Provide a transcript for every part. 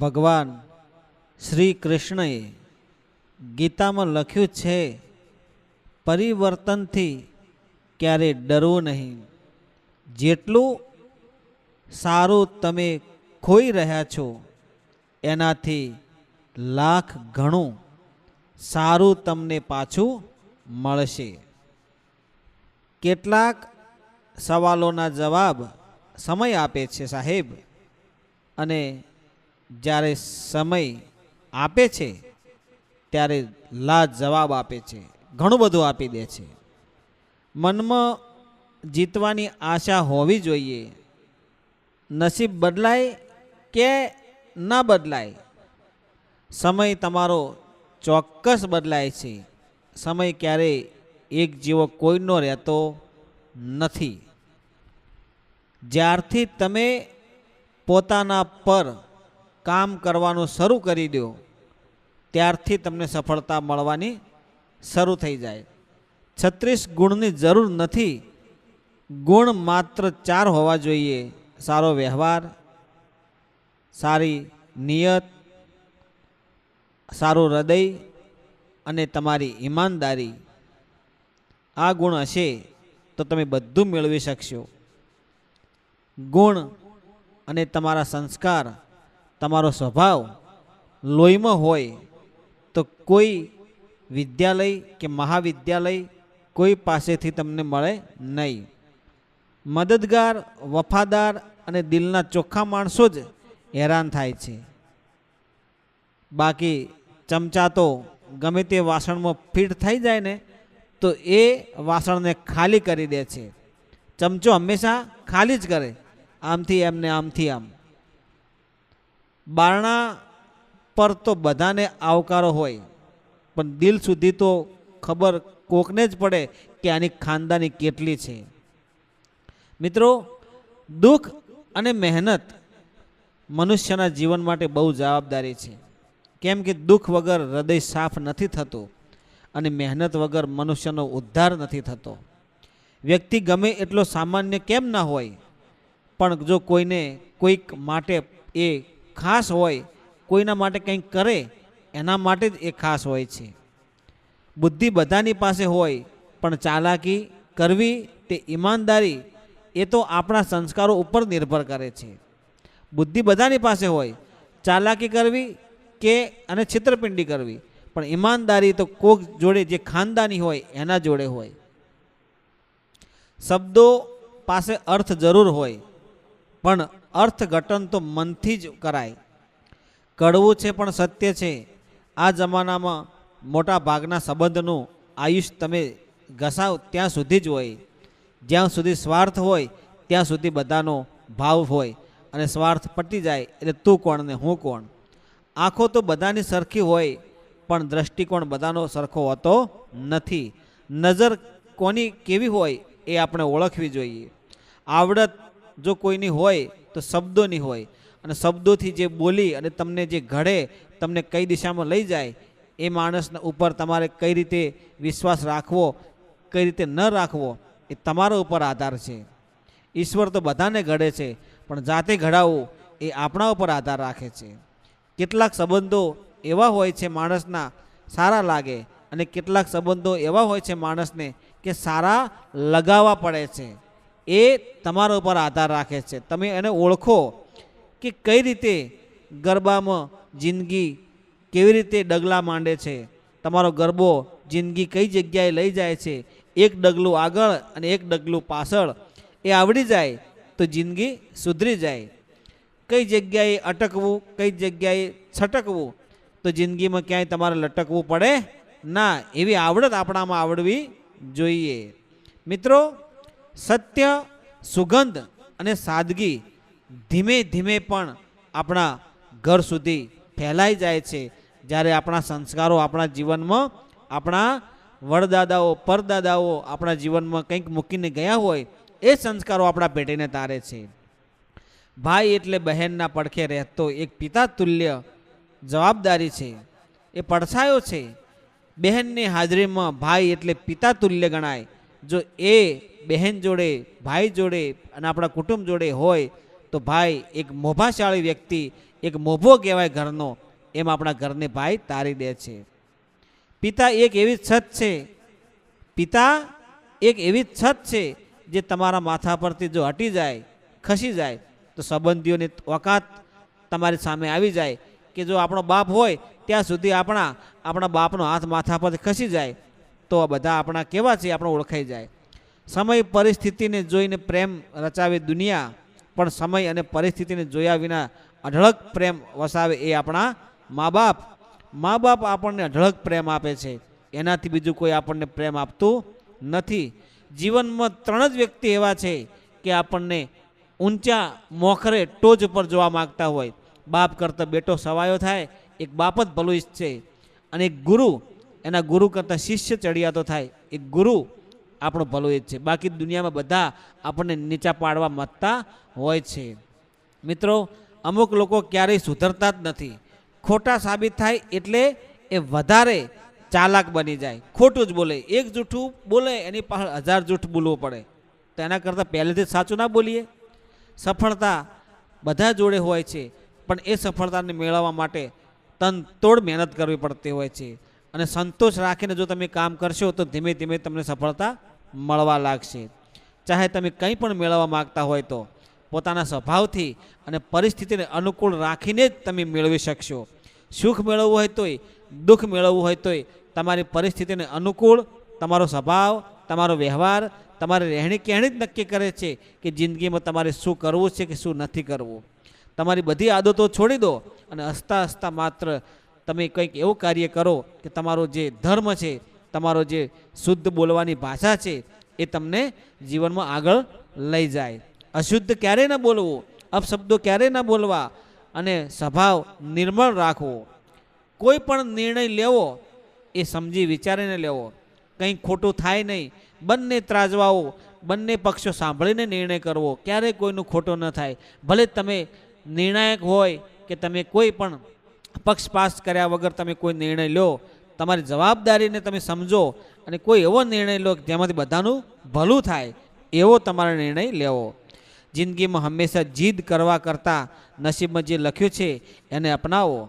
ભગવાન શ્રી કૃષ્ણએ ગીતામાં લખ્યું છે, પરિવર્તનથી ક્યારે ડરવું નહીં. જેટલું સારું તમે ખોઈ રહ્યા છો, એનાથી લાખ ઘણું સારું તમને પાછું મળશે. કેટલાક સવાલોના જવાબ સમય આપે છે સાહેબ. અને જ્યારે સમય આપે છે, ત્યારે લા જવાબ આપે છે. ઘણું બધું આપી દે છે. મનમાં જીતવાની આશા હોવી જોઈએ. નસીબ બદલાય કે ના બદલાય? સમય તમારો ચોક્કસ બદલાય છે. સમય ક્યારેય એક જેવો કોઈનો રહેતો નથી. જ્યારથી તમે પોતાના પર કામ કરવાનું શરૂ કરી દો, ત્યારથી તમને સફળતા મળવાની શરૂ થઈ જાય. છત્રીસ ગુણની જરૂર નથી. ગુણ માત્ર ચાર હોવા જોઈએ. સારો વ્યવહાર, સારી નિયત, સારું હૃદય અને તમારી ઈમાનદારી. આ ગુણ હશે તો તમે બધું મેળવી શકશો. ગુણ અને તમારા સંસ્કાર તમારો સ્વભાવ લોહીમાં હોય તો કોઈ વિદ્યાલય કે મહાવિદ્યાલય કોઈ પાસેથી તમને મળે નહીં. મદદગાર, વફાદાર અને દિલના ચોખ્ખા માણસો જ હેરાન થાય છે. બાકી ચમચા તો ગમે તે વાસણમાં ફિટ થઈ જાય ને તો એ વાસણને ખાલી કરી દે છે. ચમચો હંમેશા ખાલી જ કરે. આમથી એમને આમથી આમ. બારણા પર તો બધાને આવકારો હોય, પણ દિલ સુધી તો ખબર કોકને જ પડે કે આની ખાનદાની કેટલી છે. મિત્રો, દુઃખ અને મહેનત મનુષ્યના જીવન માટે બહુ જવાબદારી છે. કેમ કે દુઃખ વગર હૃદય સાફ નથી થતું અને મહેનત વગર મનુષ્યનો ઉદ્ધાર નથી થતો. વ્યક્તિ ગમે એટલો સામાન્ય કેમ ના હોય, પણ જો કોઈને કોઈક માટે એ ખાસ હોય, કોઈના માટે કંઈક કરે, એના માટે જ એ ખાસ હોય છે. બુદ્ધિ બધાની પાસે હોય, પણ ચાલાકી કરવી તે ઈમાનદારી, એ તો આપણા સંસ્કારો ઉપર નિર્ભર કરે છે. બુદ્ધિ બધાની પાસે હોય, ચાલાકી કરવી કે અને છિત્રપિંડી કરવી, પણ ઈમાનદારી તો કોક જોડે જે ખાનદાની હોય, એના જોડે હોય. શબ્દો પાસે અર્થ જરૂર હોય પણ અર્થઘટન તો મનથી જ કરાય. કડવું છે પણ સત્ય છે. આ જમાનામાં મોટા ભાગના સંબંધનું આયુષ તમે ઘસાવ ત્યાં સુધી જ હોય. જ્યાં સુધી સ્વાર્થ હોય, ત્યાં સુધી બધાનો ભાવ હોય અને સ્વાર્થ પટી જાય એટલે તું કોણ ને હું કોણ. આંખો તો બધાની સરખી હોય, પણ દ્રષ્ટિકોણ બધાનો સરખો હોતો નથી. નજર કોની કેવી હોય એ આપણે ઓળખવી જોઈએ. આવડત જો કોઈની હોય તો શબ્દોની હોય. અને શબ્દોથી જે બોલી અને તમને જે ઘડે, તમને કઈ દિશામાં લઈ જાય, એ માણસના ઉપર તમારે કઈ રીતે વિશ્વાસ રાખવો, કઈ રીતે ન રાખવો, એ તમારા ઉપર આધાર છે. ઈશ્વર તો બધાને ઘડે છે, પણ જાતે ઘડાવવું એ આપણા ઉપર આધાર રાખે છે. કેટલાક સંબંધો એવા હોય છે માણસના સારા લાગે અને કેટલાક સંબંધો એવા હોય છે માણસને કે સારા લગાવવા પડે છે. એ તમારા ઉપર આધાર રાખે છે. તમે એને ઓળખો કે કઈ રીતે ગરબામાં જિંદગી કેવી રીતે ડગલા માંડે છે. તમારો ગરબો જિંદગી કઈ જગ્યાએ લઈ જાય છે. એક ડગલું આગળ અને એક ડગલું પાછળ. એ આવડી જાય તો જિંદગી સુધરી જાય. કઈ જગ્યાએ અટકવું, કઈ જગ્યાએ છટકવું, તો જિંદગીમાં ક્યાંય તમારે લટકવું પડે ના. એવી આવડત આપણામાં આવડવી જોઈએ. મિત્રો સત્ય, સુગંધ અને સાદગી ધીમે ધીમે પણ આપણા ઘર સુધી ફેલાઈ જાય છે. જ્યારે આપણા સંસ્કારો આપણા જીવનમાં આપણા વડદાદાઓ, પરદાદાઓ આપણા જીવનમાં કંઈક મૂકીને ગયા હોય, એ સંસ્કારો આપણા પેટીને તારે છે. ભાઈ એટલે બહેનના પડખે રહેતો એક પિતા તુલ્ય જવાબદારી છે. એ પડછાયો છે. બહેનની હાજરીમાં ભાઈ એટલે પિતા તુલ્ય ગણાય. જો એ બહેન જોડે, ભાઈ જોડે અને આપણા કુટુંબ જોડે હોય, તો ભાઈ એક મોભાશાળી વ્યક્તિ, એક મોભો કહેવાય ઘરનો, એમ આપણા ઘરને ભાઈ તારી દે છે. પિતા એક એવી છત છે. પિતા એક એવી છત છે જે તમારા માથા પરથી જો હટી જાય, ખસી જાય, તો સંબંધીઓની ઓકાત તમારી સામે આવી જાય કે જો આપણો બાપ હોય, ત્યાં સુધી આપણા આપણા બાપનો હાથ માથા પરથી ખસી જાય. તો આ બધા આપણા કેવા છે આપણે ઓળખાઈ જાય. સમય પરિસ્થિતિને જોઈને પ્રેમ રચાવે દુનિયા, પણ સમય અને પરિસ્થિતિને જોયા વિના અઢળક પ્રેમ વસાવે એ આપણા મા બાપ મા બાપ આપણને અઢળક પ્રેમ આપે છે. એનાથી બીજું કોઈ આપણને પ્રેમ આપતું નથી. જીવનમાં ત્રણ જ વ્યક્તિ એવા છે કે આપણને ઊંચા મોખરે ટોચ ઉપર જોવા માગતા હોય. બાપ કરતાં બેટો સવાયો થાય, એક બાપ જ ભલું ઈચ્છે. અને એક ગુરુ એના ગુરુ કરતાં શિષ્ય ચડિયાતો થાય, એ ગુરુ આપણો ભલો એ જ છે. બાકી દુનિયામાં બધા આપણને નીચા પાડવા મતતા હોય છે. મિત્રો, અમુક લોકો ક્યારેય સુધરતા જ નથી. ખોટા સાબિત થાય એટલે એ વધારે ચાલાક બની જાય. ખોટું જ બોલે. એક જૂઠું બોલે, એની પાછળ હજાર જૂઠ બોલવું પડે. તો એના કરતાં પહેલેથી સાચું ના બોલીએ. સફળતા બધા જોડે હોય છે, પણ એ સફળતાને મેળવવા માટે તન તોડ મહેનત કરવી પડતી હોય છે. અને સંતોષ રાખીને જો તમે કામ કરશો, તો ધીમે ધીમે તમને સફળતા મળવા લાગશે. ચાહે તમે કંઈ પણ મેળવવા માગતા હોય તો પોતાના સ્વભાવથી અને પરિસ્થિતિને અનુકૂળ રાખીને જ તમે મેળવી શકશો. સુખ મેળવવું હોય તોય, દુઃખ મેળવવું હોય તોય, તમારી પરિસ્થિતિને અનુકૂળ, તમારો સ્વભાવ, તમારો વ્યવહાર, તમારી રહેણી કહેણી જ નક્કી કરે છે કે જિંદગીમાં તમારે શું કરવું છે કે શું નથી કરવું. તમારી બધી આદતો છોડી દો અને હસતા હસતા માત્ર તમે કંઈક એવું કાર્ય કરો કે તમારો જે ધર્મ છે, તમારો જે શુદ્ધ બોલવાની ભાષા છે, એ તમને જીવનમાં આગળ લઈ જાય. અશુદ્ધ ક્યારેય ન બોલવું, અપશબ્દો ક્યારેય ન બોલવા, અને સ્વભાવ નિર્મળ રાખવો. કોઈ પણ નિર્ણય લેવો, એ સમજી વિચારીને લેવો. કંઈ ખોટું થાય નહીં. બંને ત્રાજવાઓ, બંને પક્ષો સાંભળીને નિર્ણય કરવો. ક્યારેય કોઈનું ખોટું ન થાય. ભલે તમે નિર્ણાયક હોય કે તમે કોઈ પણ પક્ષપાત કર્યા વગર તમે કોઈ નિર્ણય લો, તમારી જવાબદારીને તમે સમજો અને કોઈ એવો નિર્ણય લો કે જેમાંથી બધાનું ભલું થાય, એવો તમારો નિર્ણય લેવો. જિંદગીમાં હંમેશા જીદ કરવા કરતાં નસીબમાં જે લખ્યું છે, એને અપનાવો.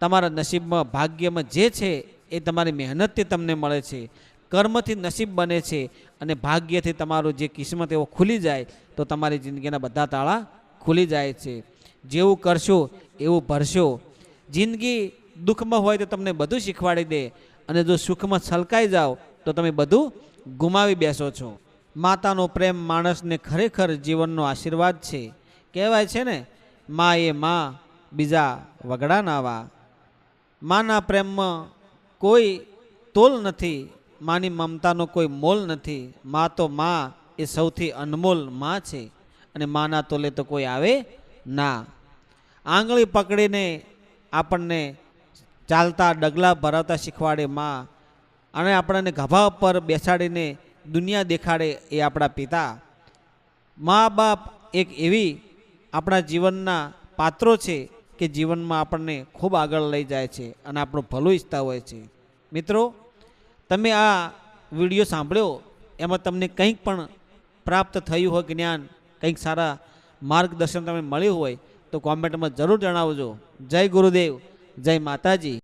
તમારા નસીબમાં ભાગ્યમાં જે છે, એ તમારી મહેનતથી તમને મળે છે. કર્મથી નસીબ બને છે અને ભાગ્યથી તમારું જે કિસ્મત એવો ખુલી જાય, તો તમારી જિંદગીના બધા તાળા ખુલી જાય છે. જેવું કરશો, એવું ભરશો. જિંદગી દુઃખમાં હોય તો તમને બધું શીખવાડી દે અને જો સુખમાં છલકાઈ જાઓ તો તમે બધું ગુમાવી બેસો છો. માતાનો પ્રેમ માણસને ખરેખર જીવનનો આશીર્વાદ છે. કહેવાય છે ને મા એ મા, બીજા વગડા નાવા માના પ્રેમમાં કોઈ તોલ નથી, માની મમતાનો કોઈ મોલ નથી. મા તો મા એ સૌથી અનમોલ મા છે અને માના તોલે તો કોઈ આવે ના. આંગળી પકડીને આપણને ચાલતા ડગલા ભરાવતા શીખવાડે માં અને આપણને ગભા પર બેસાડીને દુનિયા દેખાડે એ આપણા પિતા. મા બાપ એક એવી આપણા જીવનના પાત્રો છે કે જીવનમાં આપણને ખૂબ આગળ લઈ જાય છે અને આપણું ભલું ઈચ્છતા હોય છે. મિત્રો, તમે આ વીડિયો સાંભળ્યો, એમાં તમને કંઈક પણ પ્રાપ્ત થયું હોય જ્ઞાન, કંઈક સારા માર્ગદર્શન તમને મળ્યું હોય તો કોમેન્ટમાં જરૂર જણાવજો. જય ગુરુદેવ જય માતાજી.